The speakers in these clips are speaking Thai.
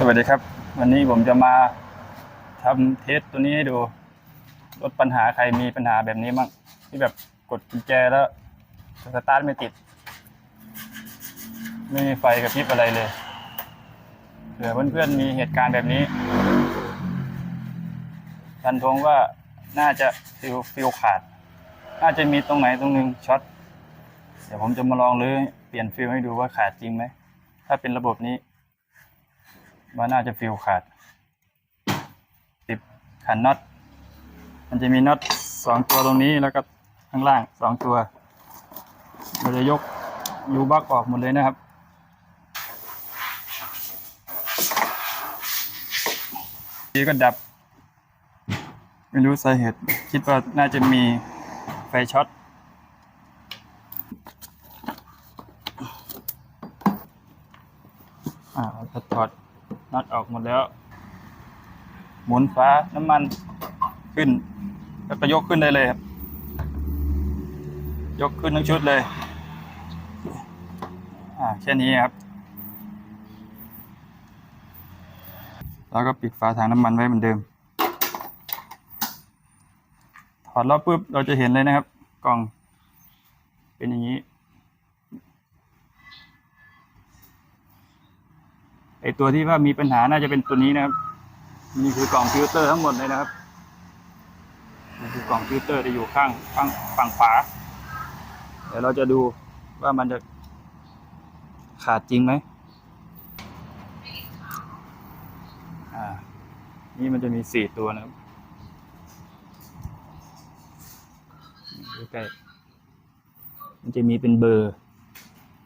สวัสดีครับ วันนี้ผมจะมาทำเทสตัวนี้ให้ดูลดปัญหาใครมีปัญหาแบบนี้บ้างที่แบบกดกุญแจแล้วสตาร์ทไม่ติด ไม่มีไฟกระพริบอะไรเลยเผื่อเพื่อนๆมีเหตุการณ์แบบนี้ฟันธงว่าน่าจะฟิวฟิวขาด น่าจะมีตรงไหนตรงนึงช็อตเดี๋ยวผมจะมาลองรื้อเปลี่ยนฟิวให้ดูว่าขาดจริงไหมถ้าเป็นระบบนี้ ว่าน่าจะฟิวขาดติดขันน็อต มันจะมีน็อตสองตัวตรงนี้แล้วก็ข้างล่างสองตัว เราจะยกยูบักออกหมดเลยนะครับ ทีก็ดับ ไม่รู้สาเหตุ คิดว่าน่าจะมีไฟช็อตอ่าเราถอด น็อตออกหมดแล้ว หมุนฟ้าน้ำมันขึ้น แล้วก็ยกขึ้นได้เลยครับ ยกขึ้นทั้งชุดเลย อ่าแค่นี้ครับ แล้วก็ปิดฝาถังน้ำมันไว้เหมือนเดิม ถอดแล้วปุ๊บเราจะเห็นเลยนะครับ กล่อง เป็นอย่างนี้ ไอตัวที่ว่ามีปัญหาน่าจะเป็นตัวนี้นะครับ นี่คือกล่องฟิลเตอร์ทั้งหมดเลยนะครับนี่คือกล่องฟิลเตอร์ที่อยู่ข้างข้างฝั่งขวาเดี๋ยวเราจะดูว่ามันจะขาดจริงไหมอ่า นี่มันจะมีสี่ตัวนะครับใกล้มันจะมีเป็นเบอร์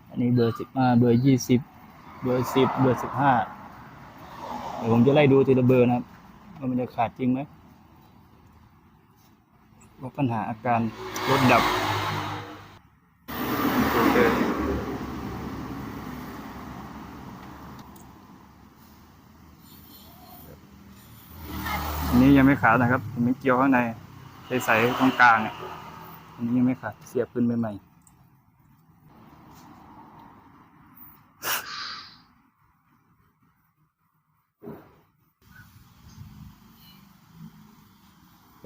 อันนี้เบอร์สิบห้าเบอร์ยี่สิบ เบอร์สิบเบอร์สิบห้าเดี๋ยวผมจะไล่ดูทีละเบอร์นะครับว่ามันจะขาดจริงไหมว่าปัญหาอาการรถดับโอเคอันนี้ยังไม่ขาดนะครับยังไม่เกี่ยวข้างในใสๆตรงกลางอะอันนี้ยังไม่ขาดเสียบขึ้นใหม่ๆ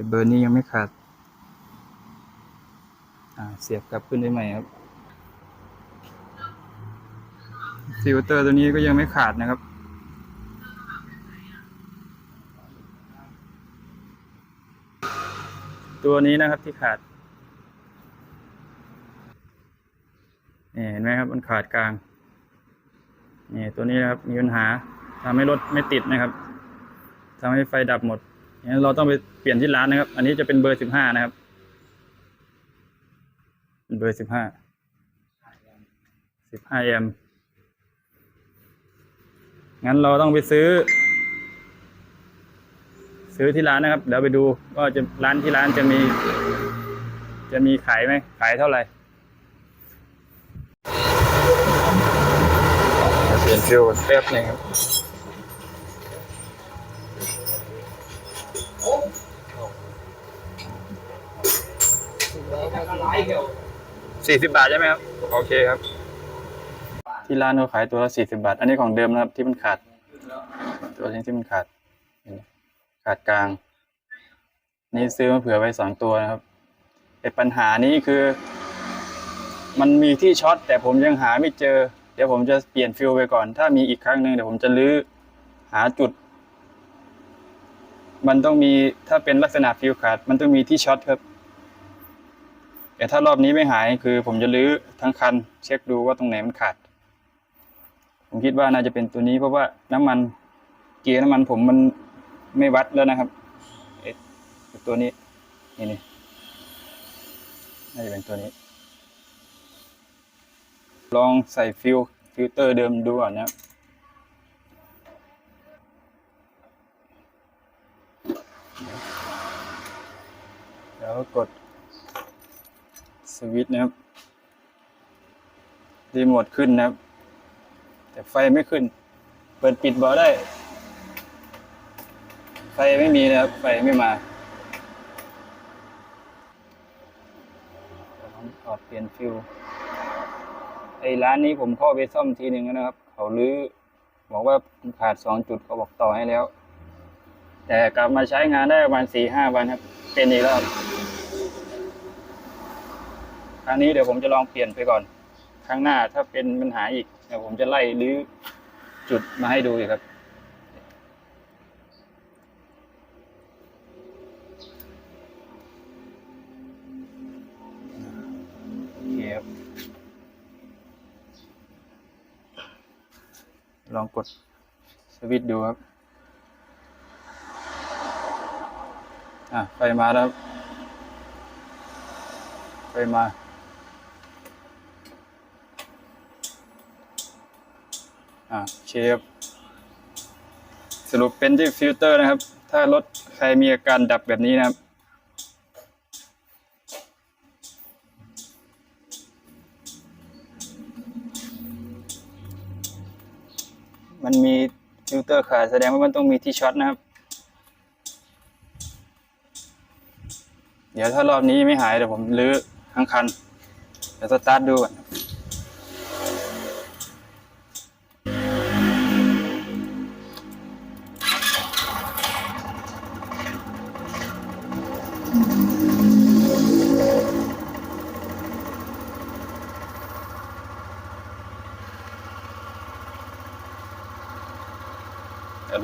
เบอร์นี้ยังไม่ขาดาเสียบกลับขึ้นได้ใหม่ครับ ฟิลเตอร์ตัวนี้ก็ยังไม่ขาดนะครับ ตัวนี้นะครับที่ขาดเห็นไหมครับ มันขาดกลางนี่ตัวนี้นะครับมีปัญหาทำให้รถไม่ติดนะครับทำให้ไฟดับหมด งั้นเราต้องไปเปลี่ยนที่ร้านนะครับ อันนี้จะเป็นเบอร์สิบห้านะครับเป็นเบอร์สิบห้าสิบห้าแอมงั้นเราต้องไปซื้อ ซื้อที่ร้านนะครับ เดี๋ยวไปดูว่าจะร้านที่ร้านจะมี จะมีขายไหมขายเท่าไหร่เปลี่ยนฟิวแป๊บหนึงครับ สี่สิบาทใช่ไหมครับ โอเคครับ ที่ร้านเขาขายตัวละสี่สิบาท อันนี้ของเดิมนะครับที่มันขาด ตัวนี้ที่มันขาดเห็นไหมขาดกลาง นี่ซื้อมาเผื่อไว้สองตัวนะครับไอ้ปัญหานี้คือ มันมีที่ช็อตแต่ผมยังหาไม่เจอ เดี๋ยวผมจะเปลี่ยนฟิลไปก่อน ถ้ามีอีกครั้งหนึ่งเดี๋ยวผมจะลื้อหาจุด มันต้องมีถ้าเป็นลักษณะฟิลขาด มันต้องมีที่ช็อตครับ แต่ถ้ารอบนี้ไม่หายคือผมจะลื้อทั้งคัน เช็คดูว่าตรงไหนมันขาด ผมคิดว่าน่าจะเป็นตัวนี้เพราะว่าน้ำมันเกียร์น้ำมันผมมันไม่วัดแล้วนะครับเอตัวนี้นี่นี่น่าจะเป็นตัวนี้ ลองใส่ฟิลฟิลเตอร์เดิมดูก่อนนะครับ แล้ว กดสวิตช์นะครับรีโมทขึ้นนะครับ แต่ไฟไม่ขึ้น เปิดปิดเบาได้ ไฟไม่มีนะครับ ไฟไม่มาเดี๋ยวผมถอดเปลี่ยนฟิวไอ้ร้านนี้ผมเข้าไปซ่อมทีหนึ่งแล้วนะครับ เขาลื้อบอกว่าขาดสองจุดเขาบอกต่อให้แล้ว แต่กลับมาใช้งานได้ประมาณสี่ห้าวันครับ เป็นอีกแล้ว ครั้งนี้เดี๋ยวผมจะลองเปลี่ยนไปก่อน ครั้งหน้าถ้าเป็นปัญหาอีกเดี๋ยวผมจะไล่รื้อจุดมาให้ดูอีกครับเคครับลองกดสวิตช์ดูครับ อะไฟมาแล้วไฟมา อะโอเคครับสรุปเป็นที่ฟิลเตอร์นะครับ ถ้ารถใครมีอาการดับแบบนี้นะครับ มันมีฟิลเตอร์ขาดแสดงว่ามันต้องมีที่ช็อตนะครับ เดี๋ยวถ้ารอบนี้ไม่หายเดี๋ยวผมรื้อทั้งคัน เดี๋ยวสตาร์ทดูก่อน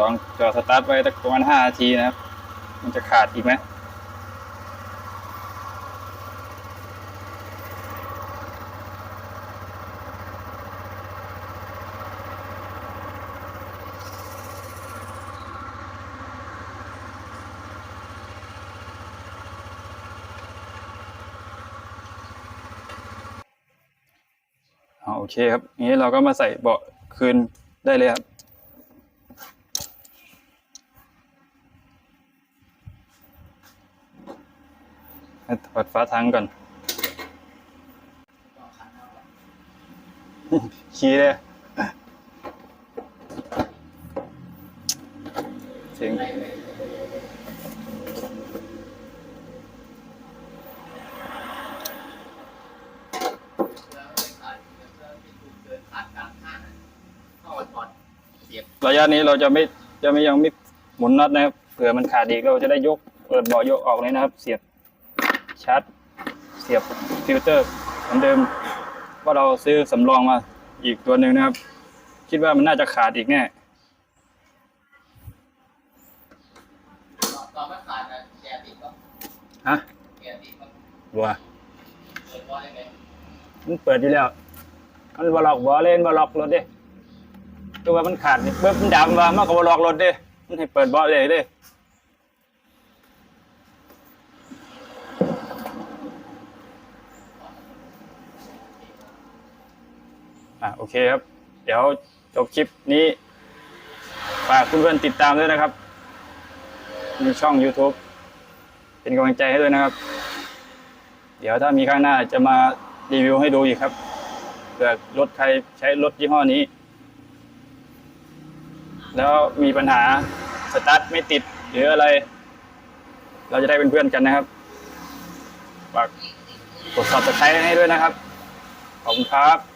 ลองจอสตาร์ทไว้สักประมาณห้านาทีนะครับ มันจะขาดอีกไหมโอเคครับงนี้เราก็มาใส่เบาะคืนได้เลยครับ ให้ถอดฟ้าทั้งก่อน ขี้เลยเสียงระยะนี้เราจะไม่จะไม่ยังไม่หมุนน็อตนะครับเผื่อมันขาดอีกเราจะได้ยกเปิดเบาะยกออกเลยนะครับ เสียบ ชาร์จ เสียบฟิลเตอร์เหมือนเดิมว่าเราซื้อสำรองมาอีกตัวหนึ่งนะครับ คิดว่ามันน่าจะขาดอีกแน่ตอนมันขาดอะแกติดก็ฮะแกติดก็บัวเปิดว่าได้ไงมันเปิดอยู่แล้ว มันบล็อกบอเล่นบล็อกรถเด้ตัวามันขาดนี่เบิ้บมันดำว่ามันก็บล็อกรถเด้มันให้เปิดเบาะเลยเด้ อะโอเคครับ เดี๋ยวจบคลิปนี้ฝากเพื่อนๆติดตามด้วยนะครับในช่อง YouTube เป็นกำลังใจให้ด้วยนะครับ เดี๋ยวถ้ามีข้างหน้าจะมารีวิวให้ดูอีกครับเผื่อรถใครใช้รถยี่ห้อนี้ แล้วมีปัญหาสตาร์ทไม่ติดหรืออะไร เราจะได้เป็นเพื่อนกันนะครับฝากกด subscribe ให้ด้วยนะครับ ขอบคุณครับ